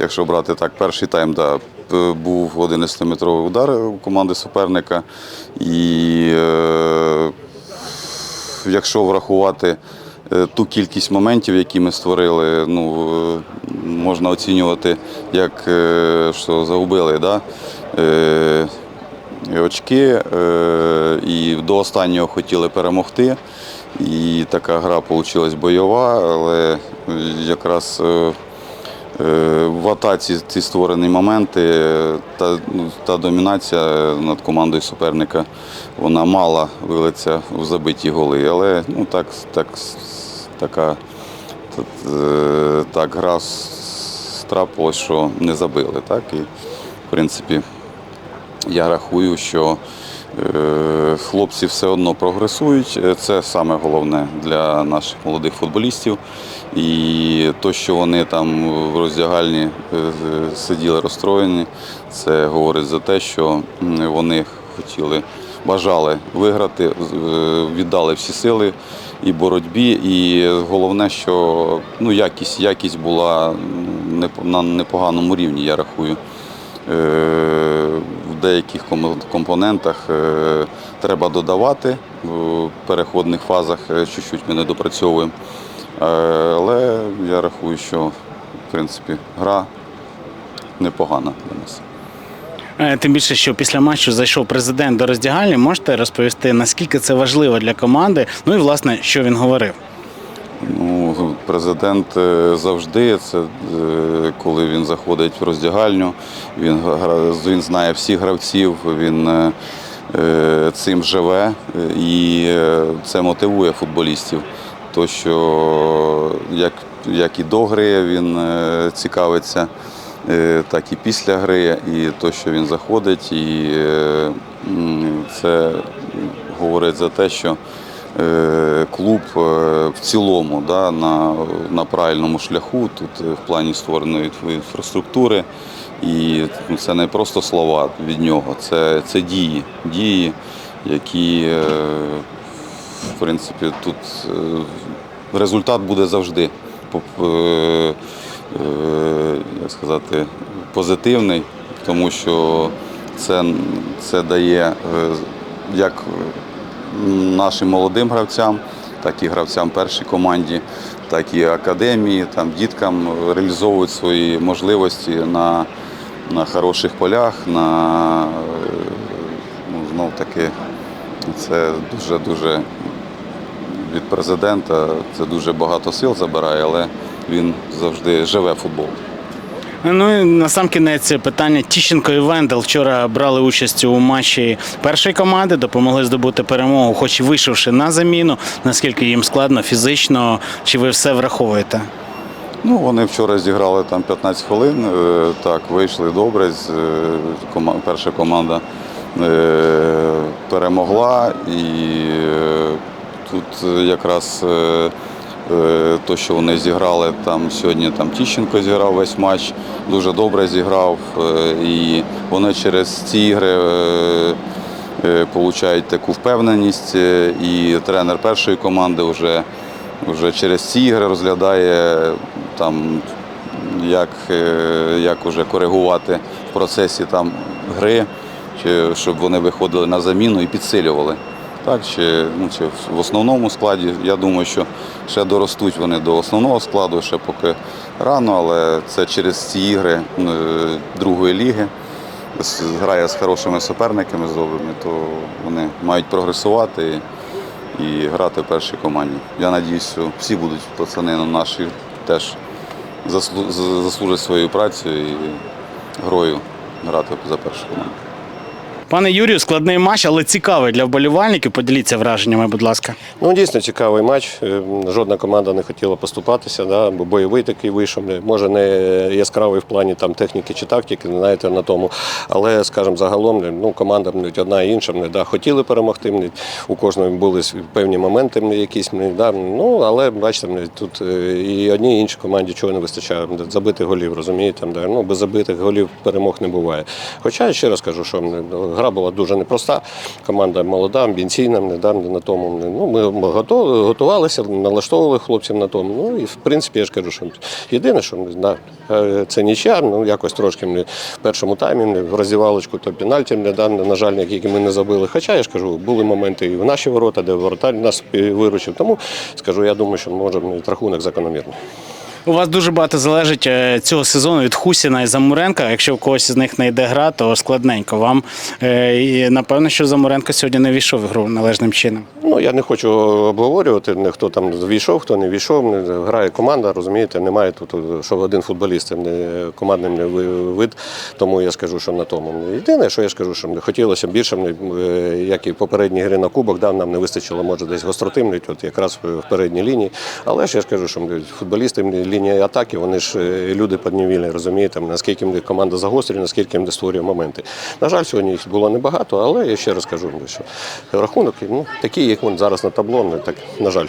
Якщо брати так, перший тайм, да, був 11-метровий удар у команди суперника. І е, якщо врахувати е, ту кількість моментів, які ми створили, ну, е, можна оцінювати, як е, що загубили. Да? Е, очки, і до останнього хотіли перемогти. І така гра вийшла бойова, але якраз в атаці ці створені моменти, е, та, ну, та домінація над командою суперника, вона мала вилиться в забиті голи. Але ну, так, так, така т- е, так гра с- трапилась, що не забили. Так? І, в принципі, я рахую, що е, хлопці все одно прогресують. Е, Це саме головне для наших молодих футболістів. І те, що вони там в роздягальні е, сиділи розстроєні, це говорить за те, що вони хотіли, бажали виграти, е, віддали всі сили і боротьбі. І головне, що ну, якість, якість була на непоганому рівні, я рахую. Деяких компонентах е, треба додавати. В переходних фазах е, чуть-чуть ми не допрацьовуємо. Е, Але я рахую, що в принципі гра непогана для нас. Тим більше, що після матчу зайшов президент до роздягальні. Можете розповісти, наскільки це важливо для команди? Ну і власне, що він говорив? Ну, президент е, завжди, це е, коли він заходить в роздягальню, він, він знає всіх гравців, він е, цим живе і це мотивує футболістів. То, що як, як і до гри він цікавиться, так і після гри, і то, що він заходить, і це говорить за те, що клуб е, в цілому да, на, на правильному шляху, тут е, в плані створеної інфраструктури. І ну, це не просто слова від нього, це, це дії, дії, які е, в принципі тут е, результат буде завжди. Е, е, як сказати, позитивний, тому що це, це дає е, як нашим молодим гравцям, так і гравцям першій команді, так і академії, там, діткам реалізовують свої можливості на, на хороших полях, на ну, знов таки це дуже-дуже від президента це дуже багато сил забирає, але він завжди живе футбол. Ну і на сам кінець питання. Тіщенко і Вендел вчора брали участь у матчі першої команди, допомогли здобути перемогу, хоч і вийшовши на заміну. Наскільки їм складно фізично, чи ви все враховуєте? Ну, вони вчора зіграли там 15 хвилин. е, Так, вийшли добре. е, Перша команда е, перемогла. І тут якраз то, що вони зіграли там сьогодні, там Тіщенко зіграв весь матч, дуже добре зіграв. е, І вони через ці ігри. е, е, Получають таку впевненість, е, і тренер першої команди вже, вже через ці ігри розглядає там, як, е, як уже коригувати в процесі там, гри, щоб вони виходили на заміну і підсилювали. Так, чи, ну, чи в основному складі. Я думаю, що ще доростуть вони до основного складу, ще поки рано, але це через ці ігри е, другої ліги грає з хорошими суперниками з добрими, то вони мають прогресувати і, і грати в першій команді. Я сподіваюся, що всі будуть пацани на наші теж заслужать свою працю і грою грати за першу команду. Пане Юрію, складний матч, але цікавий для вболівальників. Поділіться враженнями, будь ласка. Ну, дійсно цікавий матч. Е, Жодна команда не хотіла поступатися, да, бо бойовий такий вийшов. Може не яскравий в плані там, техніки чи тактики, знаєте, на тому. Але, скажімо, загалом ну, команда одна і інша да, хотіли перемогти. У кожної були певні моменти якісь. Да, ну, але бачите, тут е, і одній і іншій команді чого не вистачає. м, Забитих голів, розумієте? Да. Ну, без забитих голів перемог не буває. Хоча ще раз кажу, що м, гра була дуже непроста. Команда молода, амбіційна, не да, на тому. Ну, ми готувалися, налаштовували хлопців на тому. Ну і в принципі я ж кажу, що єдине, що да, е, це нічия, ну якось трошки ми в першому таймі в роздівалочку, то пенальті, не да, на жаль, які ми не забили. Хоча я ж кажу, були моменти і в наші ворота, де воротар нас е, виручив. Тому скажу, я думаю, що може рахунок закономірний. У вас дуже багато залежить е, цього сезону від Хусіна і Замуренка. Якщо в когось з них не йде гра, то складненько вам. Е, І напевно, що Замуренко сьогодні не війшов в гру належним чином. Ну, я не хочу обговорювати, хто там війшов, хто не війшов. Грає команда, розумієте, немає тут, е, що один футболіст не командним не вид. Тому я скажу, що на тому. Єдине, що я скажу, що хотілося б більше, е, як і в попередній грі на кубок, да, нам не вистачило, може, десь гостроти, от якраз в передній лінії. Але ж я скажу, що футболісти лінії атаки, вони ж е, люди поднівільні, розумієте, наскільки команда загострює, наскільки їм створює моменти. На жаль, сьогодні їх було небагато, але я ще раз кажу, що рахунок ну, такий, як він зараз на табло, так, на жаль.